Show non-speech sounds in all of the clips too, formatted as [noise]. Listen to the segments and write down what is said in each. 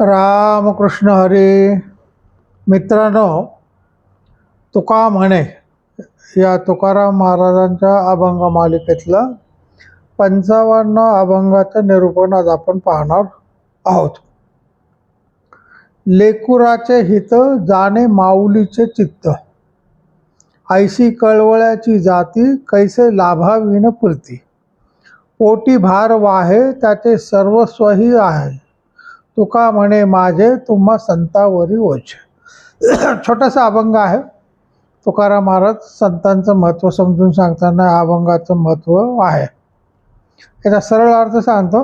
रामकृष्ण हरी. मित्रांनो तुका म्हणे या तुकाराम महाराजांच्या अभंग मालिकेतलं पंचावन्न अभंगाचं निरूपण आज आपण पाहणार आहोत. लेकुराचे हित जाणे माऊलीचे चित्त. ऐशी कळवळ्याची जाती कैसे लाभाविन पुरती. पोटी भार वाहे त्याचे सर्वस्वही आहे. तुका म्हणे माझे तुम्हा संतावरी ओझ. छोटासा अभंग आहे. तुकाराम महाराज संतांचं महत्त्व समजून सांगताना अभंगाचं महत्त्व आहे. याचा सरळ अर्थ सांगतो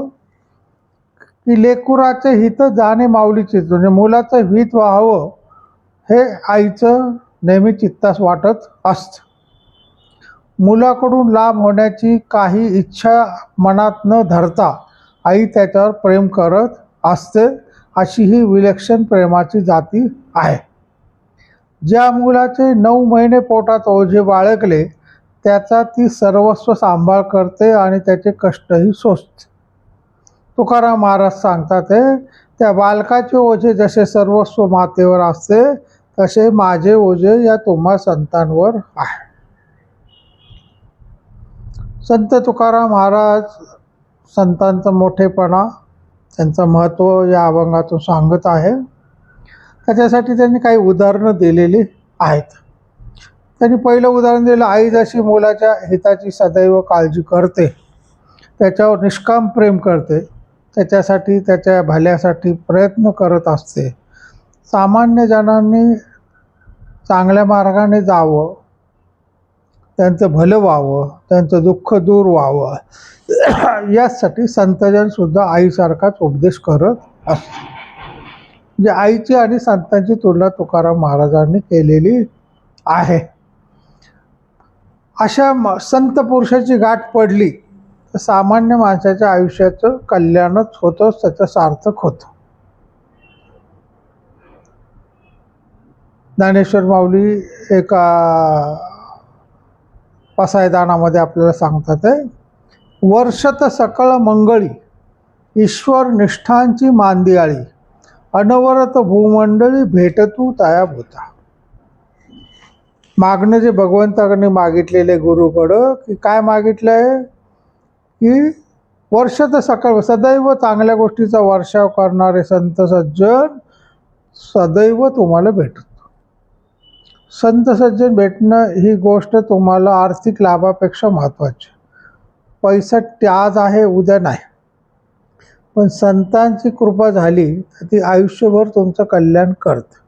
की लेकुराचे हित जाणे माऊलीचे म्हणजे मुलाचं हित व्हावं हे आईचं नेहमी चित्तास वाटत असतं. मुलाकडून लाभ होण्याची काही इच्छा मनात न धरता आई त्याच्यावर प्रेम करत असते अशी ही विलक्षण प्रेमाची जाती आहे. ज्या मुलाचे नऊ महिने पोटात ओझे बाळगले त्याचा ती सर्वस्व सांभाळ करते आणि त्याचे कष्टही सोसते. तुकाराम महाराज सांगतात हे, त्या बालकाचे ओझे जसे सर्वस्व मातेवर असते तसे माझे ओझे या तुम्हा संतांवर आहे. संत तुकाराम महाराज संतांचा मोठेपणा त्यांचं महत्त्व या अभंगातून सांगत आहे. त्याच्यासाठी त्यांनी काही उदाहरणं दिलेली आहेत. त्यांनी पहिलं उदाहरण दिलं आई जशी मुलाच्या हिताची सदैव काळजी करते त्याच्यावर निष्काम प्रेम करते त्याच्यासाठी त्याच्या भल्यासाठी प्रयत्न करत असते. सामान्य जणांनी चांगल्या मार्गाने जावं त्यांचं भलं व्हावं त्यांचं दुःख दूर व्हावं. [clears throat] यासाठी संतजनसुद्धा आईसारखाच उपदेश करत असतो. म्हणजे आईची आणि संतांची तुलना तुकाराम महाराजांनी केलेली आहे. अशा म संत पुरुषाची गाठ पडली तर सामान्य माणसाच्या आयुष्याचं कल्याणच होतं त्याचं सार्थक होतं. ज्ञानेश्वर माऊली एका पसायदानामध्ये आपल्याला सांगतात आहे वर्षत सकळ मंगळी ईश्वर निष्ठांची मांदियाळी अनवरत भूमंडळी भेटतू तयाब भूता. मागणं जे भगवंताकडे मागितलेले गुरुकडं की काय मागितलं आहे की वर्ष तर सकाळ सदैव चांगल्या गोष्टीचा वर्षाव करणारे संत सज्जन सदैव तुम्हाला भेटत. संत सज्जन भेटणं ही गोष्ट तुम्हाला आर्थिक लाभापेक्षा महत्त्वाची पैसा ते आज आहे उद्या नाही. पण संतांची कृपा झाली तर ती आयुष्यभर तुमचं कल्याण करते.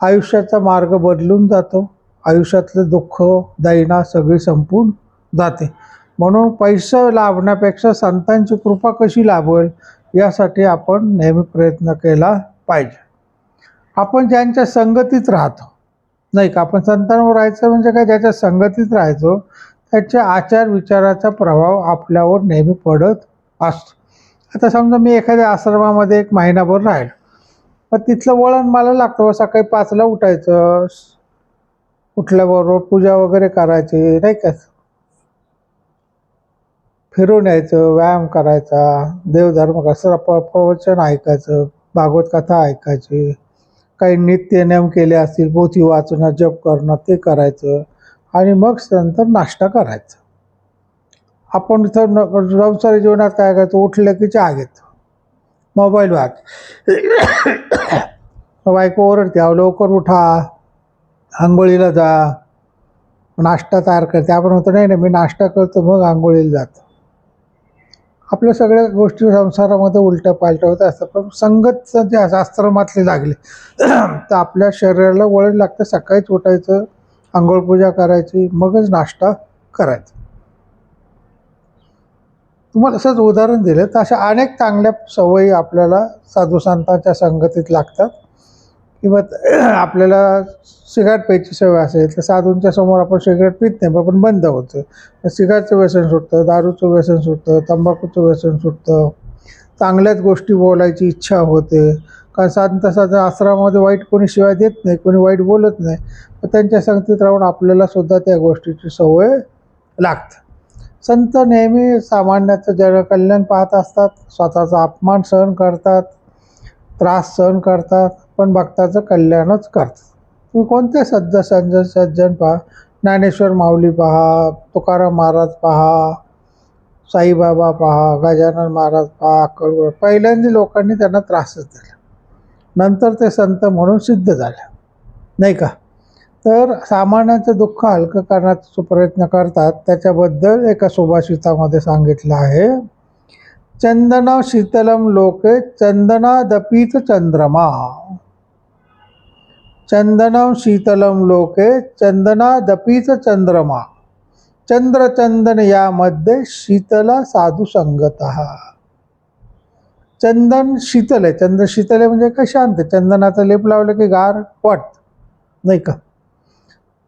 आयुष्याचा मार्ग बदलून जातो. आयुष्यातलं दुःख दैना सगळी संपून जाते. म्हणून पैसा लाभण्यापेक्षा संतांची कृपा कशी लाभेल यासाठी आपण नेहमी प्रयत्न केला पाहिजे. आपण ज्यांच्या संगतीत राहतो. नाही का? आपण संतांवर राहायचं म्हणजे काय? ज्याच्या संगतीत राहायचो त्याच्या आचार विचाराचा प्रभाव आपल्यावर नेहमी पडत असतो. आता समजा मी एखाद्या आश्रमामध्ये एक महिनाभर राहिलो. पण तिथलं वळण मला लागतं सकाळी पाचला उठायचं. उठल्याबरोबर पूजा वगैरे करायची नाही का? फिरून यायचं व्यायाम करायचा देवधर्म कसं प प्रवचन ऐकायचं भागवत कथा ऐकायची. काही नित्य केले असतील पोथी वाचणं जप करणं ते करायचं. आणि मग नंतर नाश्ता करायचा. आपण तर न जीवनात काय करायचं उठलं की चहा घेतो. मोबाईल वाच बायको ओरडते अहो लवकर उठा. आंघोळीला जा. नाश्ता तयार करते आपण म्हणतो नाही नाही मी नाश्ता करतो मग आंघोळीला जातो. आपल्या सगळ्या गोष्टी संसारामध्ये उलट्या पालट्या होत असतात. पण संगत जे आश्रमातले लागले [clears throat] तर आपल्या शरीराला वळण लागतं. सकाळीच उठायचं आंघोळ पूजा करायची मगच नाश्ता करायचा. तुम्हाला असंच उदाहरण दिलं तर अशा अनेक चांगल्या सवयी आपल्याला साधू संतांच्या संगतीत लागतात. किंवा आपल्याला सिगारेट प्यायची सवय असेल तर साधूंच्या समोर आपण सिगारेट पित नाही पण बंद होतं. तर सिगारेटचं व्यसन सुटतं दारूचं व्यसन सुटतं तंबाखूचं व्यसन सुटतं. चांगल्याच गोष्टी बोलायची इच्छा होते. कारण साधन साधं आश्रमामध्ये वाईट कोणी शिवाय देत नाही कोणी वाईट बोलत नाही. पण त्यांच्या संगतीत राहून आपल्याला सुद्धा त्या गोष्टीची सवय लागते. संत नेहमी सामान्याचं जनकल्याण पाहत असतात स्वतःचा अपमान सहन करतात त्रास सहन करतात. पण भक्ताचं कल्याणच करतात. तुम्ही कोणते सज्ज सज्ज सज्जन पहा? ज्ञानेश्वर माऊली पहा तुकाराम महाराज पहा साईबाबा पहा गजानन महाराज पहा अक्कलकोट पहिल्यांदा लोकांनी त्यांना त्रासच दिला. नंतर ते संत म्हणून सिद्ध झाले. नाही का? तर सामान्यांचं दुःख हलकं करण्याचा प्रयत्न करतात. त्याच्याबद्दल एका सुभाषितामध्ये सांगितलं आहे चंदना शीतलम लोके चंदनादपीत चंद्रमा. चंदनम शीतलम लोके चंदनादपीत चंद्रमा. चंद्रचंदन यामध्ये शीतल साधू संगत. चंदन शीतल आहे. चंद्र शीतल आहे म्हणजे काय? शांत आहे. चंदनाचं लेप लावलं की गार वाटत नाही का?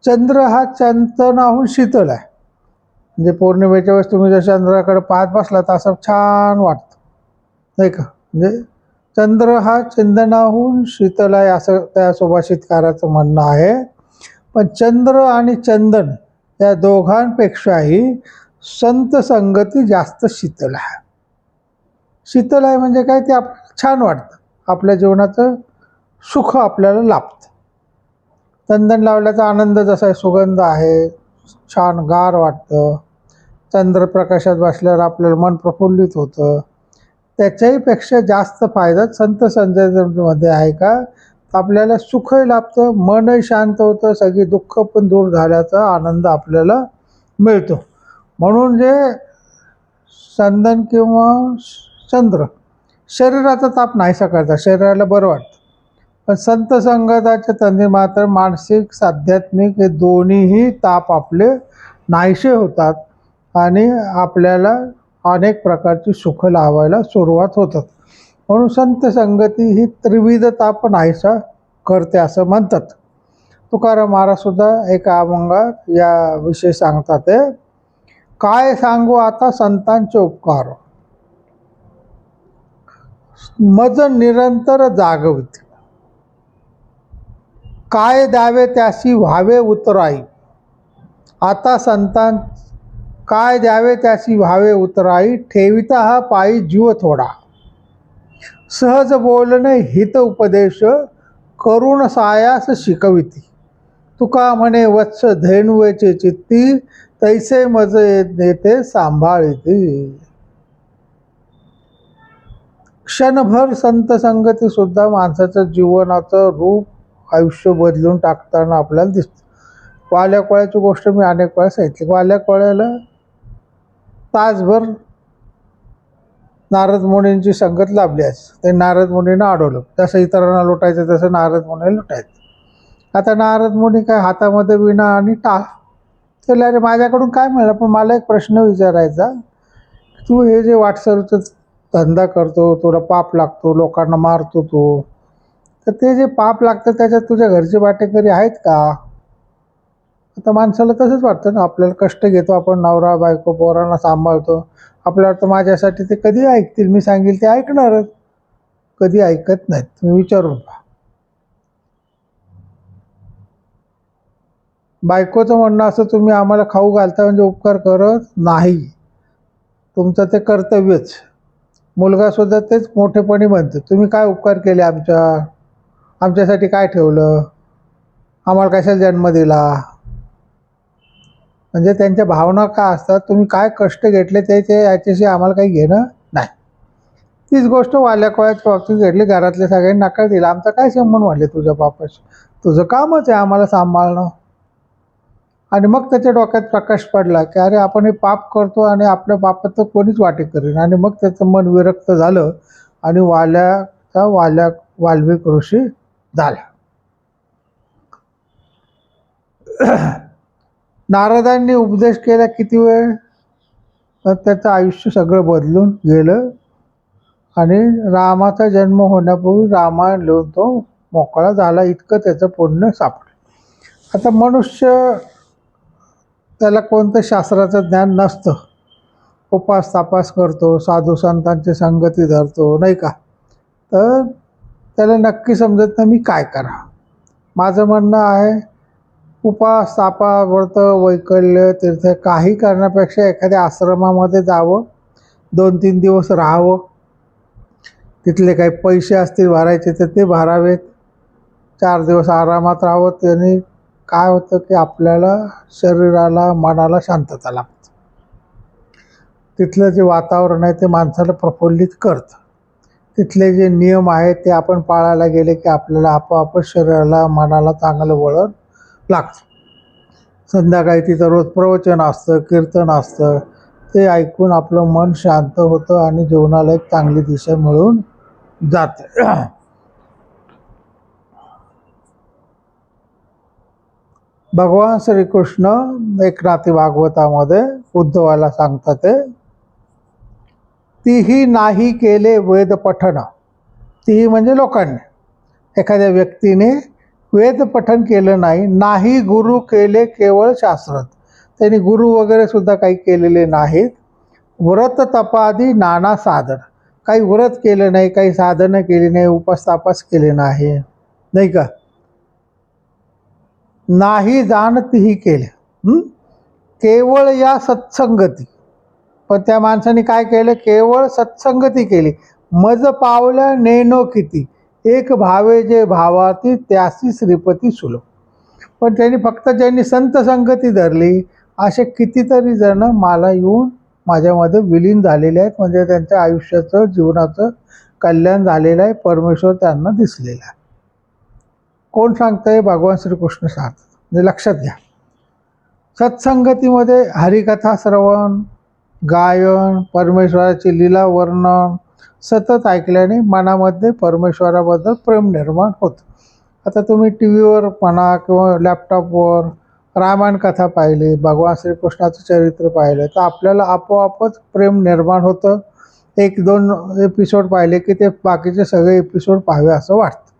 चंद्र हा चंदनाहून शीतल आहे. म्हणजे पौर्णिमेच्या वेळेस तुम्ही जर चंद्राकडे पाहत बसला तर असं छान वाटतं. नाही का? म्हणजे चंद्र हा चंदनाहून शीतल आहे असं त्या सुभाषितकाराचं म्हणणं आहे. पण चंद्र आणि चंदन या दोघांपेक्षाही संत संगती जास्त शीतल आहे. शीतल आहे म्हणजे काय? ते आपल्याला छान वाटतं. आपल्या जीवनाचं सुख आपल्याला लाभतं. चंदन लावल्याचा आनंद जसा आहे सुगंध आहे छान गार वाटतं. चंद्रप्रकाशात बसल्यावर आपल्याला मन प्रफुल्लित होतं. त्याच्याही पेक्षा जास्त फायदा संत संजयमध्ये आहे का? आपल्याला सुखही लाभतं मनही शांत होतं सगळी दुःख पण दूर झाल्याचा आनंद आपल्याला मिळतो. म्हणून जे चंदन किंवा चंद्र शरीराचा ताप नाहीसा करता शरीराला बरं वाटतं. पण संत संगताच्या तंदी मात्र मानसिक आध्यात्मिक हे दोन्हीही ताप आपले नाहीसे होतात आणि आपल्याला अनेक प्रकारची सुख लावायला सुरुवात होतात. म्हणून संत संगती ही त्रिविधता पण आहेसा करते असं म्हणतात. तुकाराम महाराजसुद्धा एका अभंगात याविषयी सांगतात ते काय सांगू आता संतांचे उपकार? मज निरंतर जागवित. काय द्यावे त्याशी व्हावे उतराई. आता संतां काय द्यावे त्याशी व्हावे उतराई ठेविता हा पायी जीव थोडा. सहज बोलणे हित उपदेश करुण सायास शिकविती. तुका म्हणे वत्स धेनुवेचे चित्ती तैसे मज येते सांभाळिती. क्षणभर संत संगती सुद्धा माणसाचं जीवनाचं रूप आयुष्य बदलून टाकताना आपल्याला दिसतं. वाल्या कोळ्याची गोष्ट मी अनेक वेळा सांगितली. वाल्या कोळ्याला तासभर नारद मुनींची संगत लाभली ते नारद मुनीनं अडवलं. जसं इतरांना लुटायचं तसं नारद मुनी लुटायचं. आता नारद मुनी काय हातामध्ये विणा आणि टाळ. त्याला अरे माझ्याकडून काय मिळालं? पण मला एक प्रश्न विचारायचा. तू हे जे वाटसरूचं धंदा करतो तुला पाप लागतो लोकांना मारतो तू. तर ते जे पाप लागतं त्याच्यात तुझ्या घरचे वाटेकरी आहेत का? आता माणसाला तसंच वाटतं ना आपल्याला कष्ट घेतो आपण नवरा बायको पोरांना सांभाळतो. आपल्याला वाटतं माझ्यासाठी ते कधी ऐकतील? मी सांगेल ते ऐकणारच. कधी ऐकत नाहीत. तुम्ही विचारून पहा. बायकोचं म्हणणं असं तुम्ही आम्हाला खाऊ घालता म्हणजे उपकार करत नाही. तुमचं ते कर्तव्यच. मुलगासुद्धा तेच मोठेपणी म्हणतो तुम्ही काय उपकार केले आमच्या? आमच्यासाठी काय ठेवलं? आम्हाला कशाला जन्म दिला? म्हणजे त्यांच्या भावना काय असतात तुम्ही काय कष्ट घेतले ते ते याच्याशी आम्हाला काही घेणं नाही. तीच गोष्ट वाल्या कोळ्याच्या बाबतीत घडली घरातल्या सगळ्यांनी नकार दिला. आमचा काय संबंध म्हणले तुझ्या बापाशी? तुझं कामच आहे आम्हाला सांभाळणं. आणि मग त्याच्या डोक्यात प्रकाश पडला की अरे आपण हे पाप करतो आणि आपल्या पापात तर कोणीच वाटे करेन आणि मग त्याचं मन विरक्त झालं आणि वाल्याचा वाल्या वाल्मिक ऋषी झाला. नारदांनी उपदेश केला किती वेळ? तर त्याचं आयुष्य सगळं बदलून गेलं. आणि रामाचा जन्म होण्यापूर्वी रामायण लिहून तो मोकळा झाला. इतकं त्याचं पुण्य सापडलं. आता मनुष्य त्याला कोणतं शास्त्राचं ज्ञान नसतं. उपास तापास करतो साधू संतांची संगती धरतो नाही का? तर त्याला नक्की समजत नाही मी काय करा माझं म्हणणं आहे उपास तापा व्रत वैकल्य तीर्थ काही करण्यापेक्षा एखाद्या आश्रमामध्ये जावं दोन तीन दिवस राहावं. तिथले काही पैसे असतील भरायचे तर ते भरावेत. चार दिवस आरामात राहावं. त्याने काय होतं की आपल्याला शरीराला मनाला शांतता लागते तिथलं जे वातावरण आहे ते माणसाला प्रफुल्लित करतं. तिथले जे नियम आहेत ते आपण पाळायला गेले की आपल्याला आपोआपच शरीराला मनाला चांगलं वळण लागतं संध्याकाळी तिथं रोज प्रवचन असतं कीर्तन असतं. ते ऐकून आपलं मन शांत होतं आणि जीवनाला एक चांगली दिशा मिळून जाते. भगवान श्रीकृष्ण एकनाथी भागवतामध्ये उद्धवाला सांगतात ते तीही नाही केले वेद पठण तीही म्हणजे लोकांनी. एखाद्या व्यक्तीने वेद पठन केलं नाही नाही गुरु केले केवळ शास्त्रत. त्यांनी गुरु वगैरे सुद्धा काही केलेले नाहीत. व्रत तपादी नाना साधन. काही व्रत केलं नाही काही साधनं केली नाही उपस्थापस केले नाही. नाही का? नाही जाणतीही केले. केवळ या सत्संगती. पण त्या माणसाने काय केलं? केवळ सत्संगती केली. मज पावल्या नेनो किती. एक भावे जे भावाती त्यासी श्रीपती सुलभ पण त्यांनी फक्त ज्यांनी संत संगती धरली असे कितीतरी जण मला येऊन माझ्यामध्ये विलीन झालेले आहेत. म्हणजे त्यांच्या आयुष्याचं जीवनाचं कल्याण झालेलं आहे. परमेश्वर त्यांना दिसलेला आहे. कोण सांगतंय? भगवान श्रीकृष्ण सांगतात. म्हणजे लक्षात घ्या. सत्संगतीमध्ये हरिकथा श्रवण गायन परमेश्वराची लीला वर्णन सतत ऐकल्याने मनामध्ये परमेश्वराबद्दल प्रेम निर्माण होतं. आता तुम्ही टी व्हीवर म्हणा किंवा लॅपटॉपवर रामायण कथा पाहिली भगवान श्रीकृष्णाचं चरित्र पाहिलं तर आपल्याला आपोआपच प्रेम निर्माण होतं. एक दोन एपिसोड पाहिले की ते बाकीचे सगळे एपिसोड पाहावे असं वाटतं.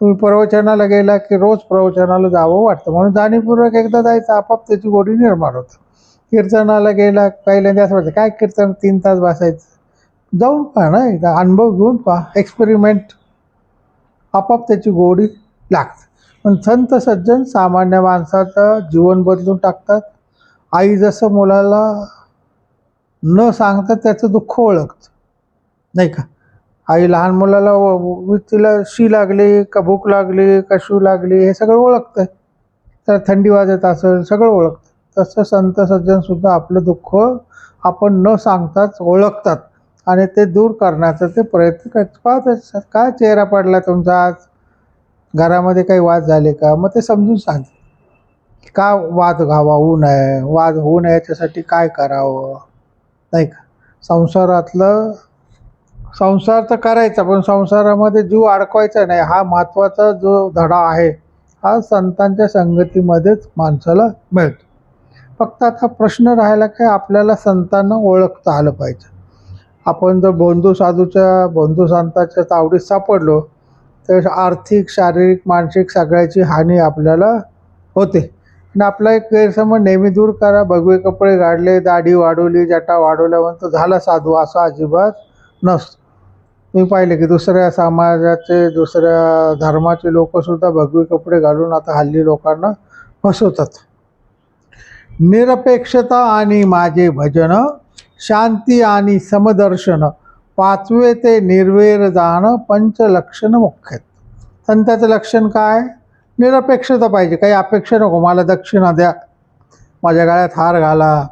तुम्ही प्रवचनाला गेला की रोज प्रवचनाला जावं वाटतं. म्हणून जाणीवपूर्वक एकदा जायचं आपाप त्याची गोडी निर्माण होतं. कीर्तनाला गेला पहिल्यांदा असं वाटतं काय कीर्तन तीन तास बसायचं? जाऊन पहा ना एकदा अनुभव घेऊन पहा एक्सपेरिमेंट आपाप त्याची गोडी लागते. पण संत सज्जन सामान्य माणसाचं जीवन बदलून टाकतात. आई जसं मुलाला न सांगता त्याचं दुःख ओळखतं. नाही का? आई लहान मुलाला व- तिला शी लागली का भूक लागली का शू लागली हे सगळं ओळखतं तर थंडी वाजत असेल सगळं ओळखतं तसं संत सज्जनसुद्धा आपलं दुःख आपण न सांगताच ओळखतात. आणि ते दूर करण्याचा ते प्रयत्न करतात पाहतात काय चेहरा पडला तुमचा आज? घरामध्ये काही वाद झाले का? मग ते समजून सांग. का वाद घावा? होऊ नये. वाद होऊ नये याच्यासाठी काय करावं? नाही का? संसारातलं संसार तर करायचा पण संसारामध्ये जीव अडकवायचा नाही. हा महत्त्वाचा जो धडा आहे हा संतांच्या संगतीमध्येच माणसाला मिळतो. फक्त आता प्रश्न राहिला की आपल्याला संतांना ओळखता आलं पाहिजे. आपण जर बंधू साधूच्या बंधू संतांच्या तावडीत सापडलो तर आर्थिक शारीरिक मानसिक सगळ्याची हानी आपल्याला होते. आणि आपला एक गैरसमज नेहमी दूर करा. भगवे कपडे काढले दाढी वाढवली जटा वाढवल्या म्हणतो झाला साधू असा अजिबात नसतो. मी पाहिले की दुसऱ्या समाजाचे दुसऱ्या धर्माचे लोकसुद्धा भगवे कपडे घालून आता हल्ली लोकांना फसवतात. निरपेक्षता आणि माझे भजन शांती आणि समदर्शन. पाचवे ते निर्वेर जाणं पंचलक्षण मुख्य संताचं लक्षण काय? निरपेक्षता पाहिजे. काही अपेक्षा नको. मला दक्षिणा द्या. माझ्या गळ्यात हार घाला.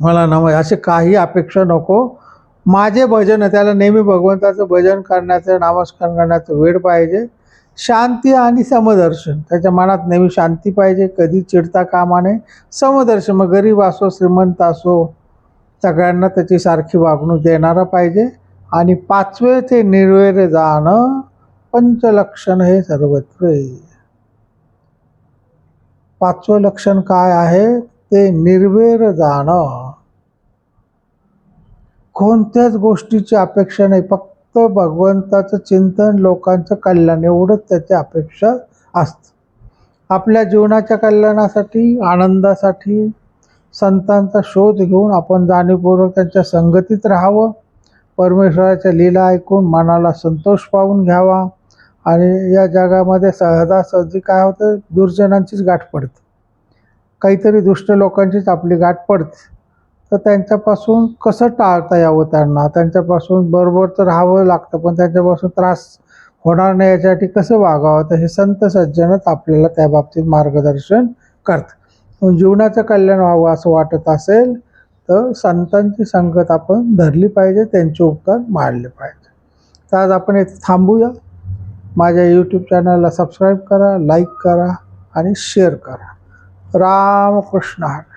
मला नम असे काही अपेक्षा नको. माझे भजन त्याला नेहमी भगवंताचं भजन करण्याचं नामस्मरण करण्याचं वेळ पाहिजे. शांती आणि समदर्शन. त्याच्या मनात नेहमी शांती पाहिजे. कधी चिडता कामा नये. समदर्शन. मग गरीब असो श्रीमंत असो सगळ्यांना त्याची सारखी वागणूक देणारा पाहिजे. आणि पाचवे ते निर्वेरे जाणं पंचलक्षण हे सर्वत्र पाचवं लक्षण काय आहे? ते निर्वेर जाणं. कोणत्याच गोष्टीची अपेक्षा नाही. फक्त भगवंताचं चिंतन लोकांचं कल्याण एवढंच त्याची अपेक्षा असतं. आपल्या जीवनाच्या कल्याणासाठी आनंदासाठी संतांचा शोध घेऊन आपण जाणीवपूर्वक त्यांच्या संगतीत राहावं. परमेश्वराच्या लीला ऐकून मनाला संतोष पाहून घ्यावा. आणि या जगामध्ये सहजासहजी काय होतं? दुर्जनांचीच गाठ पडते. काहीतरी दुष्ट लोकांचीच आपली गाठ पडते. तर त्यांच्यापासून कसं टाळता यावं त्यांना? त्यांच्यापासून बरोबर तर राहावं लागतं पण त्यांच्यापासून त्रास होणार नाही याच्यासाठी कसं वागावं? तर हे संत सज्जनच आपल्याला त्या बाबतीत मार्गदर्शन करतं जीवनाचं कल्याण व्हावं असं वाटत असेल तर संतांची संगत आपण धरली पाहिजे त्यांचे उपकार मारले पाहिजे. तर आज आपण इथे थांबूया. माझ्या यूट्यूब चॅनलला सबस्क्राईब करा लाईक करा आणि शेअर करा. रामकृष्ण हरी.